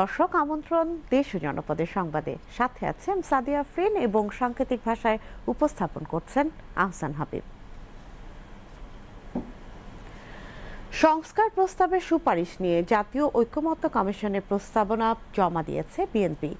দর্শক আমন্ত্রণ দেশ ও জনপদের সংবাদে। সাথে আছেন সাদিয়া ফ্রিন এবং সাংকেতিক ভাষায় উপস্থাপন করছেন আহসান হাবিব। সংস্কার প্রস্তাবের সুপারিশ নিয়ে জাতীয় ঐক্যমত্য কমিশনের প্রস্তাবনা জমা দিয়েছে বিএনপি।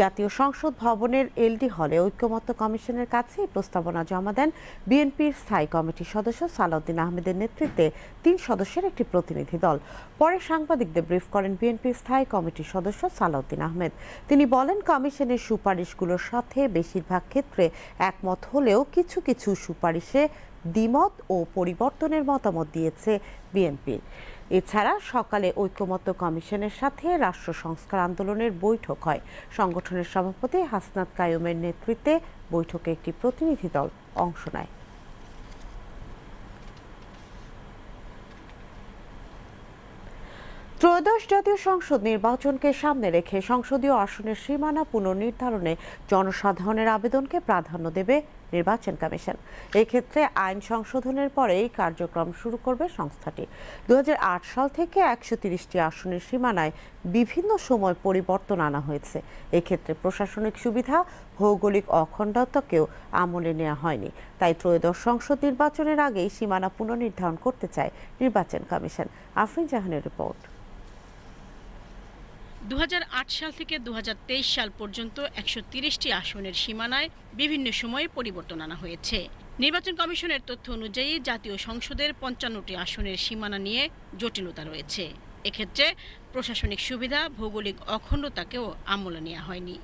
জাতীয় সংসদ ভবনের এলডি হলে ঐক্যমত্য কমিশনের কাছে প্রস্তাবনা জমা দেন বিএনপির স্থায়ী কমিটির সদস্য সালাউদ্দিন আহমেদের নেতৃত্বে তিন সদস্যের একটি প্রতিনিধি দল। পরে সাংবাদিকদের ব্রিফ করেন বিএনপির স্থায়ী কমিটির সদস্য সালাউদ্দিন আহমেদ। তিনি বলেন, কমিশনের সুপারিশগুলোর সাথে বেশিরভাগ ক্ষেত্রে একমত হলেও কিছু কিছু সুপারিশে দ্বিমত ও পরিবর্তনের মতামত দিয়েছে বিএনপি। এছাড়া সকালে ঐক্যমত্য কমিশনের সাথে রাষ্ট্র সংস্কার আন্দোলনের বৈঠক হয়। সংগঠনের সভাপতি হাসনাত কায়ুমের নেতৃত্বে বৈঠকে একটি প্রতিনিধি দল অংশ নেয়। ত্রয়োদশ জাতীয় সংসদ নির্বাচনকে সামনে রেখে সংসদীয় আসনের সীমানা পুনর্নির্ধারণে জনসাধারণের আবেদনকে প্রাধান্য দেবে নির্বাচন কমিশন। এক্ষেত্রে আইন সংশোধনের পরেই কার্যক্রম শুরু করবে সংস্থাটি। দু হাজার আট সাল থেকে একশো তিরিশটি আসনের সীমানায় বিভিন্ন সময় পরিবর্তন আনা হয়েছে। এক্ষেত্রে প্রশাসনিক সুবিধা, ভৌগোলিক অখণ্ডতাকেও আমলে নেওয়া হয়নি। তাই ত্রয়োদশ সংসদ নির্বাচনের আগেই সীমানা পুনর্নির্ধারণ করতে চায় নির্বাচন কমিশন। আফরিন জাহানের রিপোর্ট। দু হাজার আট সাল থেকে দু হাজার তেইশ সাল পর্যন্ত একশো তিরিশটি আসনের সীমানায় বিভিন্ন সময়ে পরিবর্তন আনা হয়েছে। নির্বাচন কমিশনের তথ্য অনুযায়ী জাতীয় সংসদের পঞ্চান্নটি আসনের সীমানা নিয়ে জটিলতা রয়েছে। এক্ষেত্রে প্রশাসনিক সুবিধা, ভৌগোলিক অখণ্ডতাকেও আমলে নেওয়া হয়নি।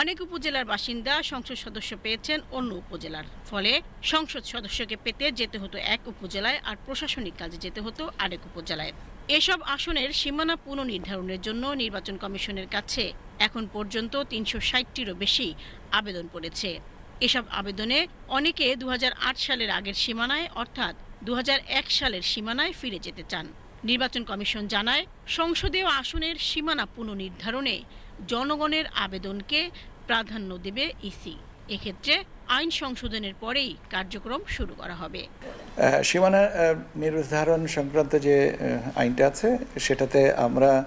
অনেক উপজেলার বাসিন্দা সংসদ সদস্য পেয়েছেন অন্য উপজেলার ফলে সংসদ সদস্যকে পেতে যেতে হতো এক উপজেলায় আর প্রশাসনিক কাজে যেতে হতো আরেক উপজেলায়। এসব আসনের সীমানা পুনর্নির্ধারণের জন্য নির্বাচন কমিশনের কাছে এখন পর্যন্ত তিনশো ষাটটিরও বেশি আবেদন পড়েছে। এসব আবেদনে অনেকে দুহাজার আট সালের আগের সীমানায় অর্থাৎ দু হাজার এক সালের সীমানায় ফিরে যেতে চান। নির্বাচন কমিশন জানায়, সংসদীয় আসনের সীমানা পুনর্নির্ধারণে জনগণের আবেদনকে প্রাধান্য দেবে ইসি। এক্ষেত্রে আইন সংশোধনের পরেই কার্যক্রম শুরু করা হবে। সীমানা নির্ধারণ সংক্রান্ত যে আইনটা আছে, সেটাতে আমরা,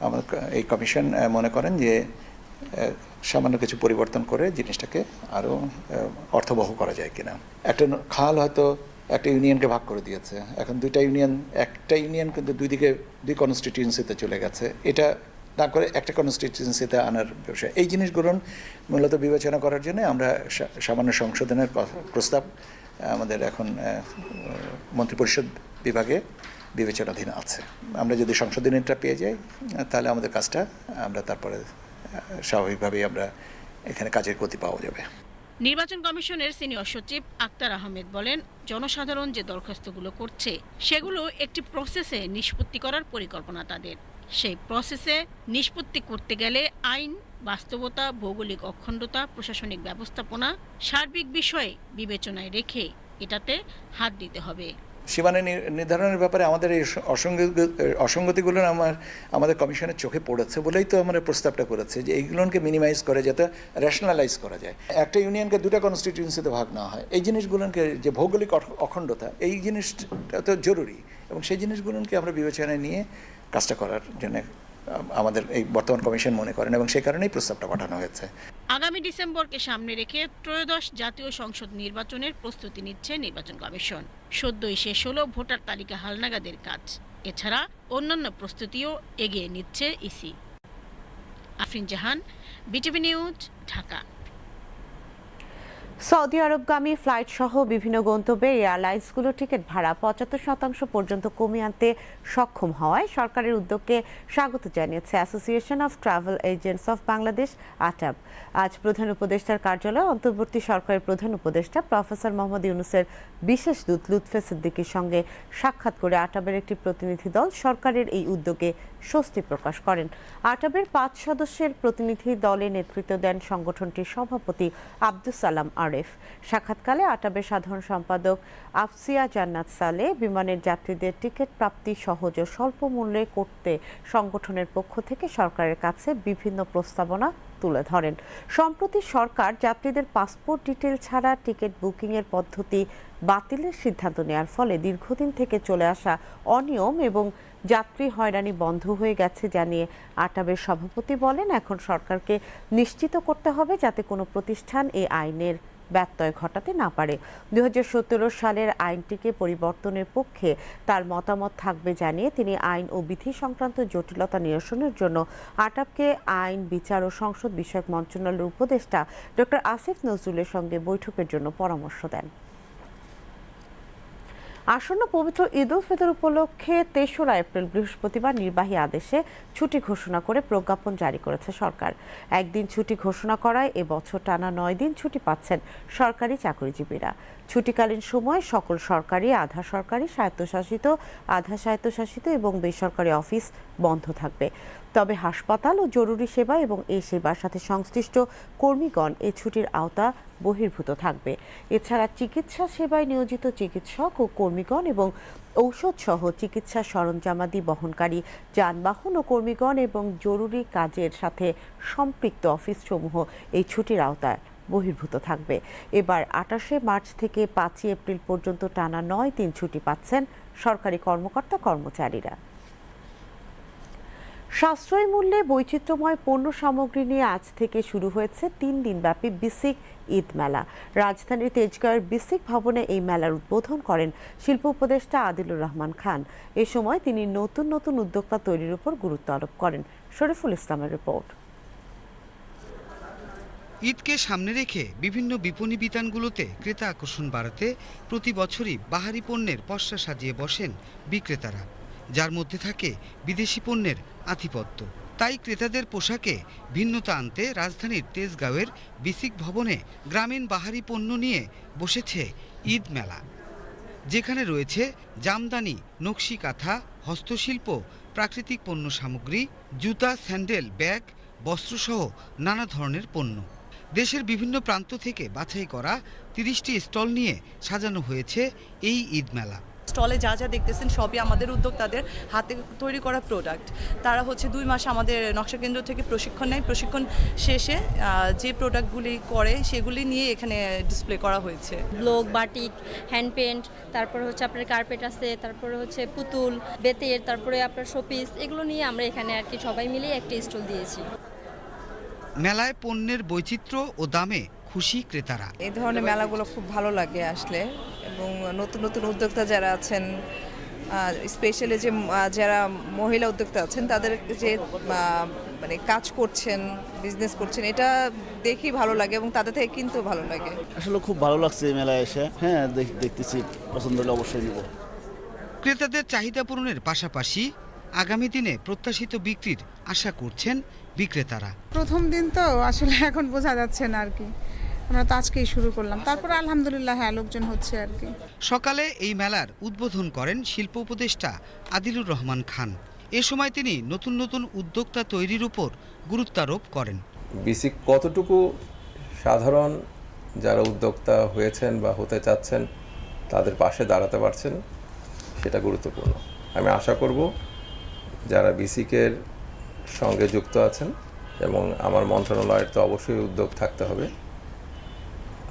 আমার এই কমিশন মনে করেন যে সামান্য কিছু পরিবর্তন করে জিনিসটাকে আরও অর্থবহ করা যায় কিনা। একটা খাল হয়তো একটা ইউনিয়নকে ভাগ করে দিয়েছে। এখন দুইটা ইউনিয়ন, একটা ইউনিয়ন কিন্তু দুই দিকে, দুই কনস্টিটিউয়েন্সিতে চলে গেছে। এটা না করে একটা কনস্টিটিউয়েন্সিতে আনার বিষয় এই জিনিসগুলো মূলত বিবেচনা করার জন্য আমরা সামান্য সংশোধনের প্রস্তাব আমাদের এখন মন্ত্রিপরিষদ বিভাগে বিবেচনাধীন আছে। আমরা যদি সংশোধনীটা পেয়ে যাই তাহলে আমাদের কাজটা আমরা তারপরে স্বাভাবিকভাবেই আমরা এখানে কাজের গতি পাওয়া যাবে। নির্বাচন কমিশনের সিনিয়র সচিব আক্তার আহমেদ বলেন, জনসাধারণ যে দরখাস্তগুলো করছে, সেগুলো একটি প্রসেসে নিষ্পত্তি করার পরিকল্পনা তাদের। সেই প্রসেসে নিষ্পত্তি করতে গেলে আইন, বাস্তবতা, ভৌগোলিক অখণ্ডতা, প্রশাসনিক ব্যবস্থাপনা, সার্বিক বিষয়ে বিবেচনায় রেখে এটাতে হাত দিতে হবে। সীমানা নির- নির্ধারণের ব্যাপারে আমাদের এই অসঙ্গতিগুলো আমার, আমাদের কমিশনের চোখে পড়েছে বলেই তো আমরা প্রস্তাবটা করেছে যে এইগুলোকে মিনিমাইজ করে যাতে রেশনালাইজ করা যায়। একটা ইউনিয়নকে দুটা কনস্টিটিউয়েন্সিতে ভাগ না হয়। এই জিনিসগুলোকে যে ভৌগোলিক অখ- অখণ্ডতা, এই জিনিসটা তো জরুরি এবং সেই জিনিসগুলোকে আমরা বিবেচনায় নিয়ে কাজটা করার জন্য আমাদের এই বর্তমান কমিশন মনে করেন এবং সেই কারণেই প্রস্তাবটা পাঠানো হয়েছে। আগামী ডিসেম্বরকে সামনে রেখে ত্রয়োদশ জাতীয় সংসদ নির্বাচনের প্রস্তুতি নিচ্ছে নির্বাচন কমিশন। সদ্যই শেষ হলো ভোটার তালিকা হালনাগাদের কাজ। এছাড়া অন্যান্য প্রস্তুতিও এগিয়ে নিচ্ছে EC. Afrin Jahan, BTV news, Dhaka. Saudi আরবগামী flight সহ বিভিন্ন গন্তব্যে এয়ারলাইন্সগুলোর টিকিট ভাড়া পঁচাত্তর শতাংশ পর্যন্ত কমিয়ে আনতে সক্ষম হওয়ায় সরকারের উদ্যোগকে স্বাগত জানিয়েছে association of travel agents of Bangladesh ATAB. আজ প্রধান উপদেষ্টার কার্যালয়ে অন্তর্বর্তী সরকারের প্রধান উপদেষ্টা প্রফেসর মোহাম্মদ ইউনুসের বিশেষ দূত লুৎফে সিদ্দিকির সঙ্গে সাক্ষাৎ করে আটাবের একটি প্রতিনিধি দল সরকারের এই উদ্যোগে স্বস্তি প্রকাশ করেন। আটাবের পাঁচ সদস্যের প্রতিনিধি দলে নেতৃত্ব দেন সংগঠনটির সভাপতি আব্দুস সালাম আরেফ। সাক্ষাৎকালে আটাবের সাধারণ সম্পাদক আফসিয়া জান্নাত সালে বিমানের যাত্রীদের টিকিট প্রাপ্তি সহজ ও স্বল্প মূল্যে করতে সংগঠনের পক্ষ থেকে সরকারের কাছে বিভিন্ন প্রস্তাবনা তুলে ধরেন। সম্প্রতি সরকার যাত্রীদের পাসপোর্ট ডিটেল ছাড়া টিকিট বুকিংয়ের পদ্ধতি বাতিলের সিদ্ধান্ত নেওয়ার ফলে দীর্ঘদিন থেকে চলে আসা অনিয়ম এবং যাত্রী হয়রানি বন্ধ হয়ে গেছে জানিয়ে আটাবের সভাপতি বলেন, এখন সরকারকে নিশ্চিত করতে হবে যাতে কোনো প্রতিষ্ঠান এই আইনের ব্যত্যয় ঘটাতে না পারে। দু হাজার সতেরো সালের আইনটিকে পরিবর্তনের পক্ষে তার মতামত থাকবে জানিয়ে তিনি আইন ও বিধি সংক্রান্ত জটিলতা নিরসনের জন্য আটাবকে আইন, বিচার ও সংসদ বিষয়ক মন্ত্রণালয়ের উপদেষ্টা ডক্টর আসিফ নজরুলের সঙ্গে বৈঠকের জন্য পরামর্শ দেন। আসন্ন পবিত্র ঈদ উল ফিতর উপলক্ষে তেসরা এপ্রিল বৃহস্পতিবার নির্বাহী আদেশে ছুটি ঘোষণা করে প্রজ্ঞাপন জারি করেছে সরকার। একদিন ছুটি ঘোষণা করায় এবছর টানা নয় দিন ছুটি পাচ্ছেন সরকারি চাকরিজীবীরা। ছুটিকালীন সময় সকল সরকারি, আধা সরকারি, স্বায়ত্তশাসিত, আধা স্বায়ত্তশাসিত এবং বেসরকারি অফিস বন্ধ থাকবে। তবে হাসপাতাল ও জরুরি সেবা এবং এই সেবার সাথে সংশ্লিষ্ট কর্মীগণ এই ছুটির আওতা বহির্ভূত থাকবে। এছাড়া চিকিৎসা সেবায় নিয়োজিত চিকিৎসক ও কর্মীগণ এবং ঔষধ সহ চিকিৎসা সরঞ্জামাদি বহনকারী যানবাহন ও কর্মীগণ এবং জরুরি কাজের সাথে সম্পৃক্ত অফিসসমূহ এই ছুটির আওতায় বহির্ভূত থাকবে। এবার আটাশে মার্চ থেকে পাঁচই এপ্রিল পর্যন্ত টানা নয় দিন ছুটি পাচ্ছেন সরকারি কর্মকর্তা, কর্মচারীরা। সাশ্রয়ী মূল্যে বৈচিত্র্যময় পণ্য সামগ্রী নিয়ে আজ থেকে শুরু হয়েছে তিন দিনব্যাপী বিসিক ঈদ মেলা। রাজধানীর তেজগাঁওয়ের বিসিক ভবনে এই মেলার উদ্বোধন করেন শিল্প উপদেষ্টা আদিলুর রহমান খান। এ সময় তিনি নতুন নতুন উদ্যোক্তা তৈরির উপর গুরুত্ব আরোপ করেন। শরীফুল ইসলামের রিপোর্ট। ঈদকে সামনে রেখে বিভিন্ন বিপণী বিতানগুলোতে ক্রেতা আকর্ষণ বাড়াতে প্রতি বছরই বাহারি পণ্যের পসরা সাজিয়ে বসেন বিক্রেতারা। যার মধ্যে থাকে বিদেশি পণ্যের আধিপত্য। তাই ক্রেতাদের পোশাকে ভিন্নতা আনতে রাজধানীর তেজগাঁওয়ের বিসিক ভবনে গ্রামীণ বাহারি পণ্য নিয়ে বসেছে ঈদ মেলা। যেখানে রয়েছে জামদানি, নকশি কাঁথা, হস্তশিল্প, প্রাকৃতিক পণ্য সামগ্রী, জুতা, স্যান্ডেল, ব্যাগ বস্ত্রসহ নানা ধরনের পণ্য। দেশের বিভিন্ন প্রান্ত থেকে বাছাই করা তিরিশটি স্টল নিয়ে সাজানো হয়েছে এই ঈদ মেলা। স্টলে যা যা দেখতেছেন সবই আমাদের উদ্যোক্তাদের হাতে তৈরি করা প্রোডাক্ট তারা হচ্ছে দুই মাস আমাদের নকশা কেন্দ্র থেকে প্রশিক্ষণ নেয়। প্রশিক্ষণ শেষে যে প্রোডাক্টগুলি করে সেগুলি নিয়ে এখানে ডিসপ্লে করা হয়েছে। ব্লক বাটিক হ্যান্ড পেন্ট তারপরে হচ্ছে আপনার কার্পেট আছে তারপরে হচ্ছে পুতুল বেতের তারপরে আপনার শোপিস এগুলো নিয়ে আমরা এখানে আর কি সবাই মিলে একটি স্টল দিয়েছি। মেলায় পণ্যের বৈচিত্র্য ও দামে খুশি ক্রেতারা। এই ধরনের মেলাগুলো খুব ভালো লাগে আসলে এবং নতুন নতুন উদ্যোক্তা যারা আছেন স্পেশালি যে যারা মহিলা উদ্যোক্তা আছেন তাদের যে মানে কাজ করছেন বিজনেস করছেন এটা দেখি ভালো লাগে এবং তাদের থেকে কিন্তু ভালো লাগে। আসলে খুব ভালো লাগছে এই মেলায় এসে। হ্যাঁ দেখ- দেখতেছি পছন্দ হলে অবশ্যই নিব। ক্রেতাদের চাহিদা পূরণের পাশাপাশি আগামী দিনে প্রত্যাশিত বিক্রির আশা করছেন বিক্রেতারা। প্রথম দিন তো আসলে এখন বোঝা যাচ্ছে না আর কি। আমরা তো আজকেই শুরু করলাম। তারপর আলহামদুলিল্লাহ হ্যাঁ লোকজন হচ্ছে আর কি। সকালে এই মেলার উদ্বোধন করেন শিল্প উপদেষ্টা আদিলুর রহমান খান। এ সময় তিনি নতুন নতুন উদ্যোক্তা তৈরির উপর গুরুত্বারোপ করেন। বিসিক কতটুকু সাধারণ যারা উদ্যোক্তা হয়েছেন বা হতে চাচ্ছেন তাদের পাশে দাঁড়াতে পারছেন সেটা গুরুত্বপূর্ণ। আমি আশা করব যারা বিসিকের সঙ্গে যুক্ত আছেন এবং আমার মন্ত্রণালয়ের তো অবশ্যই উদ্যোগ থাকতে হবে।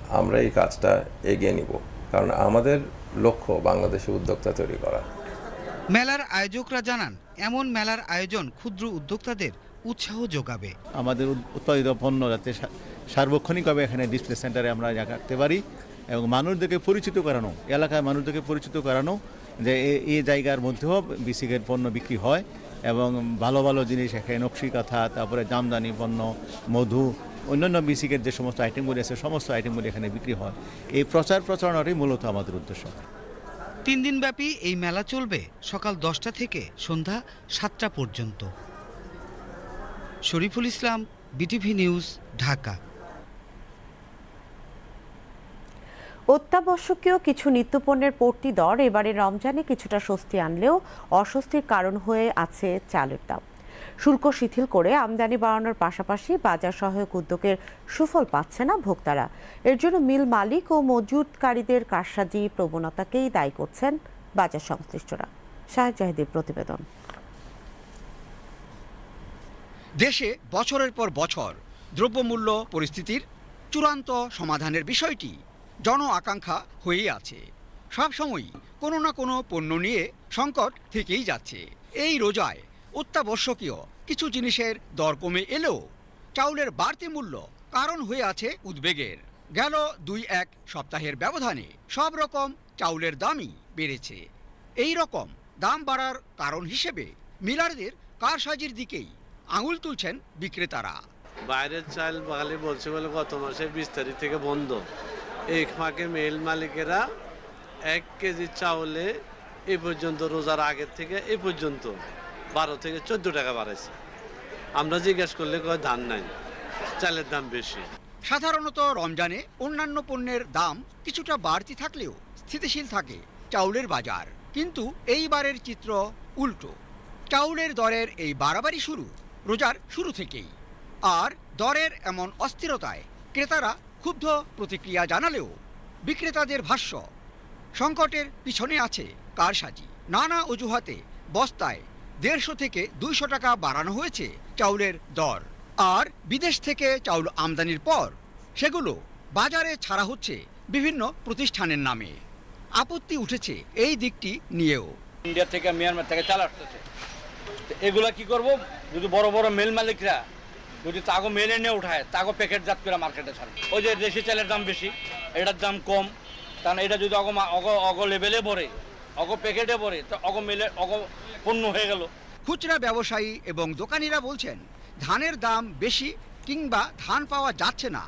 আমরা এই কাজটা এগিয়ে নিব কারণ আমাদের লক্ষ্য বাংলাদেশে উদ্যোক্তা তৈরি করা। মেলার আয়োজকরা জানান এমন মেলার আয়োজন ক্ষুদ্র উদ্যোক্তাদের উৎসাহ যোগাবে। আমাদের উৎপাদিত পণ্য যাতে সার্বক্ষণিকভাবে এখানে ডিসপ্লে সেন্টারে আমরা রাখতে পারি এবং মানুষদেরকে পরিচিত করানো এলাকায় মানুষদেরকে পরিচিত করানো যে এ- এই জায়গার মধ্যেও বিসিকের পণ্য বিক্রি হয়। এবং ভালো ভালো জিনিস, এখানে নকশি কাঁথা, তারপরে জামদানি পণ্য মধু, অন্যান্য বিসিকের যে সমস্ত আইটেমগুলি আছে, সমস্ত আইটেমগুলি এখানে বিক্রি হয়। এই প্রচার প্রচারণাটাই মূলত আমাদের উদ্দেশ্য। তিন দিনব্যাপী এই মেলা চলবে সকাল দশটা থেকে সন্ধ্যা সাতটা পর্যন্ত। Shariful Islam, BTV news, Dhaka. অত্যাবশ্যকীয় কিছু নিত্যপণ্যের পড়তি দর, এবারে রমজানে কিছুটা স্বস্তি আনলেও অস্বস্তির কারণ হয়ে আছে চালের দাম। শুল্ক শিথিল করে আমদানি বাড়ানোর পাশাপাশি বাজার সহায়ক উদ্যোগের সুফল পাচ্ছে না ভোক্তারা। এর জন্য মিল মালিক ও মজুতকারীদের কারসাজি প্রবণতাকেই দায়ী করছেন বাজার সংশ্লিষ্টরা। শাহেদ জাহিদের প্রতিবেদন। দেশে বছরের পর বছর দ্রব্যমূল্য পরিস্থিতির চূড়ান্ত সমাধানের বিষয়টি জন আকাঙ্ক্ষা হয়েই আছে। সবসময়ই কোনো না কোনো পণ্য নিয়ে সংকট থেকেই যাচ্ছে। এই রোজায় অত্যাবশ্যকীয় কিছু জিনিসের দর কমে এলেও চাউলের বাড়তি মূল্য কারণ হয়ে আছে উদ্বেগের। গেল দুই এক সপ্তাহের ব্যবধানে সব রকম চাউলের দামই বেড়েছে। এই রকম দাম বাড়ার কারণ হিসেবে মিলারদের কারসাজির দিকেই আঙুল তুলছেন বিক্রেতারা। বাইরের চাল বাঙালি বলছে বলে গত মাসের বিশ তারিখ থেকে বন্ধ। এই ফাঁকে মেল মালিকেরা এক কেজি চাউলে এ পর্যন্ত রোজার আগের থেকে এ পর্যন্ত বারো থেকে চোদ্দ টাকা বাড়াইছে। আমরা জিজ্ঞেস করলে কয়, ধান নাই, চালের দাম বেশি। সাধারণত রমজানে অন্যান্য পণ্যের দাম কিছুটা বাড়তি থাকলেও স্থিতিশীল থাকে চাউলের বাজার। কিন্তু এইবারের চিত্র উল্টো। চাউলের দরের এই বাড়াবাড়ি শুরু রোজার শুরু থেকেই। আর দরের এমন অস্থিরতায় ক্রেতারা ক্ষুব্ধ প্রতিক্রিয়া জানালেও বিক্রেতাদের ভাষ্য, সংকটের পিছনে আছে কারসাজি। নানা অজুহাতে বস্তায় দেড়শো থেকে দুইশো টাকা বাড়ানো হয়েছে চাউলের দর। আর বিদেশ থেকে চাউল আমদানির পর সেগুলো বাজারে ছাড়া হচ্ছে বিভিন্ন প্রতিষ্ঠানের নামে। আপত্তি উঠেছে এই দিকটি নিয়েও। ইন্ডিয়া থেকে মিয়ানমার থেকে চাল আসতেছে। এগুলা কি করব? যদি বড় বড় মেল মালিকরা যদি তাগো মেলে নিয়ে উঠায় তাগো প্যাকেটজাত করে মার্কেটে ছাড়ে। ওই যে দেশি চালের দাম বেশি এটার দাম কম। কারণ এটা যদি অগ অগ অগ লেভেলে পড়ে অগ প্যাকেটে পড়ে তো অগ মেলে অগ পণ্য হয়ে গেল। খুচরা ব্যবসায়ী এবং দোকানিরা বলছেন ধানের দাম বেশি কিংবা ধান পাওয়া যাচ্ছে না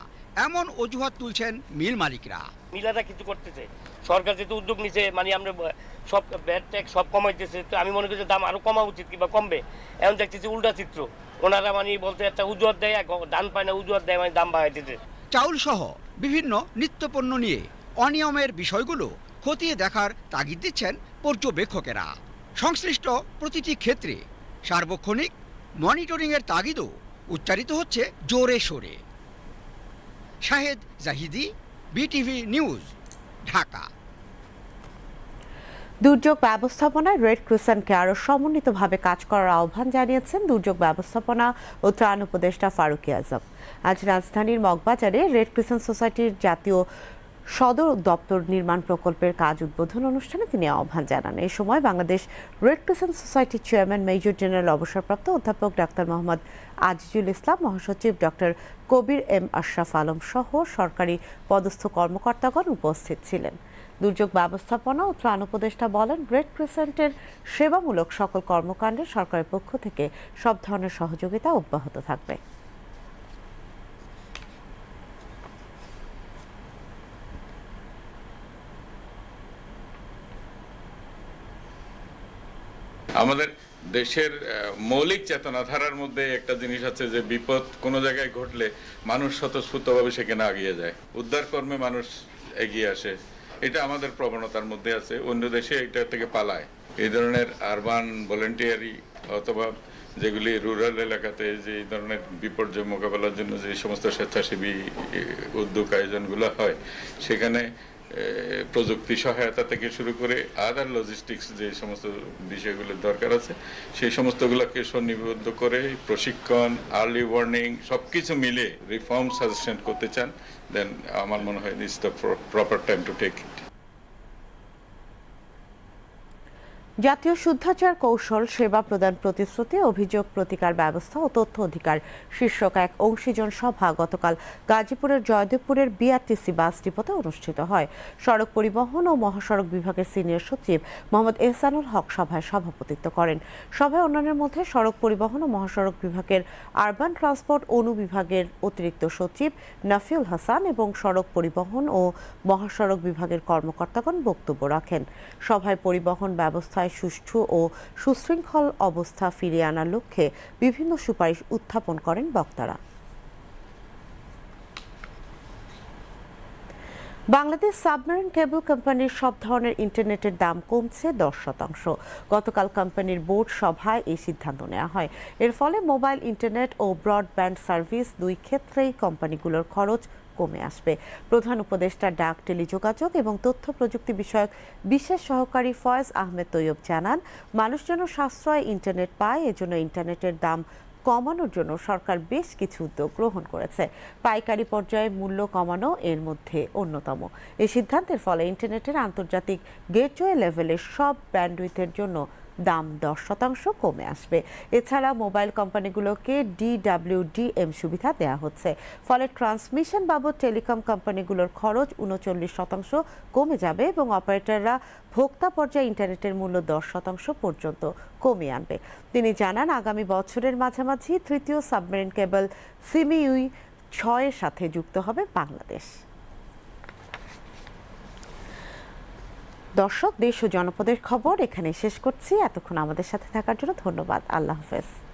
এমন অজুহাত তুলছেন মিল মালিকরা। মিলাদা কিছু করতেছে। সরকার যেহেতু উদ্যোগ নিছে মানে আমরা সব ব্যাট ট্যাক্স সব কমাইতেছে, তো আমি মনে করি যে দাম আরও কমা উচিত কিংবা কমবে। এখন দেখতেছি উল্টা চিত্র। ওনারা মানে বলতে একটা উজুয়াত দেয় ধান পায় না উজুয়াত দেয় মানে দাম বাড়াইতেছে। চাউল সহ বিভিন্ন নিত্যপণ্য নিয়ে অনিয়মের বিষয়গুলো খতিয়ে দেখার তাগিদ দিচ্ছেন পর্যবেক্ষকেরা। সংশ্লিষ্ট প্রতিটি ক্ষেত্রে সার্বক্ষণিক মনিটরিংয়ের তাগিদও উচ্চারিত হচ্ছে জোরে সোরে। Shahed Zahidi, BTV news, Dhaka. দুর্যোগ ব্যবস্থাপনায় রেড ক্রিসেন্টকে আরও সমন্বিতভাবে কাজ করার আহ্বান জানিয়েছেন দুর্যোগ ব্যবস্থাপনা ও ত্রাণ উপদেষ্টা ফারুকি আজম। আজ রাজধানীর মগবাজারে রেড ক্রিসেন্ট সোসাইটির জাতীয় সদর দপ্তর নির্মাণ প্রকল্পের কাজ উদ্বোধন অনুষ্ঠানে তিনি আহ্বান জানান। এই সময় বাংলাদেশ রেড ক্রিসেন্ট সোসাইটির চেয়ারম্যান মেজর জেনারেল অবসরপ্রাপ্ত অধ্যাপক ডাক্তার মোহাম্মদ আজিজুল ইসলাম, মহাসচিব ডক্টর কবির এম আশরাফ আলম সহ সরকারি পদস্থ কর্মকর্তাগণ উপস্থিত ছিলেন। দুর্যোগ ব্যবস্থাপনা ও ত্রাণ উপদেষ্টা বলেন, রেড ক্রিসেন্টের সেবামূলক সকল কর্মকাণ্ডে সরকারের পক্ষ থেকে সব ধরনের সহযোগিতা অব্যাহত থাকবে। আমাদের দেশের মৌলিক চেতনাধারার মধ্যে একটা জিনিস আছে যে বিপদ কোনো জায়গায় ঘটলে মানুষ স্বতঃস্ফূর্তভাবে সেখানে এগিয়ে যায়। উদ্ধার কর্মে মানুষ এগিয়ে আসে। এটা আমাদের প্রবণতার মধ্যে আছে। অন্য দেশে এটা থেকে পালায়। এই ধরনের আরবান ভলেন্টিয়ারি অথবা যেগুলি রুরাল এলাকাতে যে এই ধরনের বিপর্যয় মোকাবেলার জন্য যে সমস্ত স্বেচ্ছাসেবী উদ্যোগ আয়োজনগুলো হয়, সেখানে প্রযুক্তি সহায়তা থেকে শুরু করে আদার লজিস্টিক্স যে সমস্ত বিষয়গুলোর দরকার আছে, সেই সমস্তগুলোকে সন্নিবদ্ধ করে প্রশিক্ষণ আর্লি ওয়ার্নিং সব কিছু মিলে রিফর্ম সাজেশন করতে চান। দেন আমার মনে হয় this the proper time to take জাতীয় শুদ্ধাচার কৌশল, সেবা প্রদান প্রতিশ্রুতি, অভিযোগ প্রতিকার ব্যবস্থা ও তথ্য অধিকার। শীর্ষক এক অংশীজন সভা গতকাল গাজীপুরের জয়দেবপুরের বিআরটিসি বাস ডিপোতে অনুষ্ঠিত হয়। সড়ক পরিবহন ও মহাসড়ক বিভাগের সিনিয়র সচিব মোহাম্মদ এহসানুল হক সভায় সভাপতিত্ব করেন। সভায় অন্যান্যের মধ্যে সড়ক পরিবহন ও মহাসড়ক বিভাগের আরবান ট্রান্সপোর্ট অনু বিভাগের অতিরিক্ত সচিব নাফিউল হাসান এবং সড়ক পরিবহন ও মহাসড়ক বিভাগের কর্মকর্তাগণ বক্তব্য রাখেন। সভায় পরিবহন ব্যবস্থায় সুষ্ঠু ও সুশৃঙ্খল অবস্থা ফিরিয়ে আনার লক্ষ্যে বিভিন্ন সুপারিশ উত্থাপন করেন বক্তারা। বাংলাদেশ সাবমেরিন কেবল কোম্পানির সব ধরনের ইন্টারনেটের দাম কমছে দশ শতাংশ। গতকাল কোম্পানির বোর্ড সভায় এই সিদ্ধান্ত নেওয়া হয়। এর ফলে মোবাইল, ইন্টারনেট ও ব্রডব্যান্ড সার্ভিস দুই ক্ষেত্রেই কোম্পানিগুলোর খরচ কমে আসবে। প্রধান উপদেষ্টা ডাক, টেলিযোগাযোগ এবং তথ্য প্রযুক্তি বিষয়ক বিশেষ সহকারী ফয়েজ আহমেদ তৈয়ব জানান, মানুষ যেন সাশ্রয় ইন্টারনেট পায়, এজন্য ইন্টারনেটের দাম কমানোর জন্য সরকার বেশ কিছু উদ্যোগ গ্রহণ করেছে। পাইকারি পর্যায়ে মূল্য কমানো এর মধ্যে অন্যতম। এই সিদ্ধান্তের ফলে ইন্টারনেটের আন্তর্জাতিক গেটওয়ে লেভেলের সব ব্যান্ডউইথের জন্য দাম দশ শতাংশ কমে আসবে। এছাড়া মোবাইল কোম্পানিগুলোকে ডিডাব্লিউডিএম সুবিধা দেওয়া হচ্ছে। ফলে ট্রান্সমিশন বাবদ টেলিকম কোম্পানিগুলোর খরচ উনচল্লিশ শতাংশ কমে যাবে এবং অপারেটররা ভোক্তা পর্যায়ে ইন্টারনেটের মূল্য দশ শতাংশ পর্যন্ত কমিয়ে আনবে। তিনি জানান, আগামী বছরের মাঝামাঝি তৃতীয় সাবমেরিন কেবল সিমিউই ছয়ের সাথে যুক্ত হবে বাংলাদেশ। দর্শক, দেশ ও জনপদের খবর এখানে শেষ করছি। এতক্ষণ আমাদের সাথে থাকার জন্য ধন্যবাদ। আল্লাহ হাফেজ।